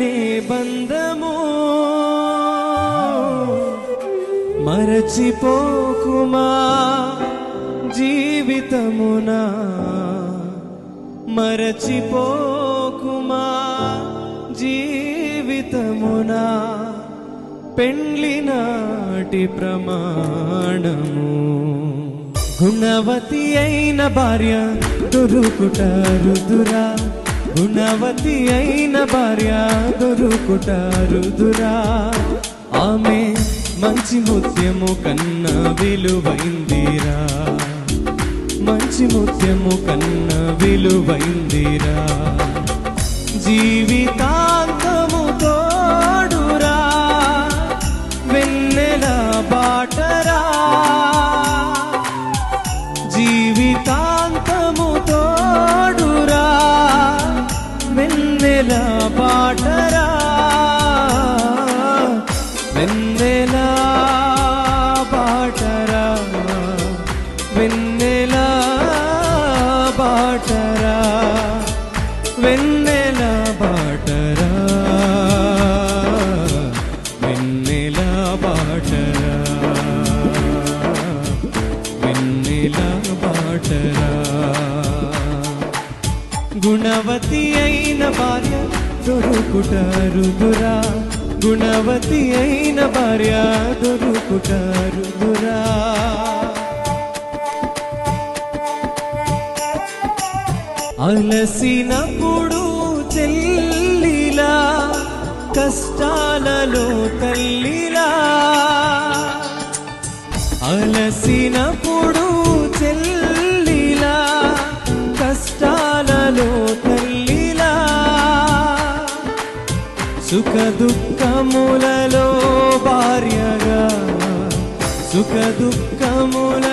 కదిలే బంధము. మరచిపోకుమా జీవితమున? మరచిపోకుమా జీవితమున? పెండ్లి నాటి ప్రమాణము. గుణవతి అయిన భార్య దొరుకుట రుదురా? గుణవతి అయిన భార్య దొరుకుటారుదురా ఆమె మంచి ముత్యము కన్నా విలువైందిరా. మంచి ముత్యము కన్నా విలువైందిరా. జీవితా వెన్నెల పాటరా? వెన్నెల పాటరా? వెన్నెల పాటరా? వెన్నెల గుణవతి అయిన భార్య దొరుకుట రుదురా గుణవతి అయిన భార్య దొరుకుట రుదురా అలసినప్పుడు చెల్లిలా కష్టాలలో తల్లిలా. అలసినప్పుడు తల్లిలా సుఖ దుఃఖములలో భార్యగా సుఖ దుఃఖముల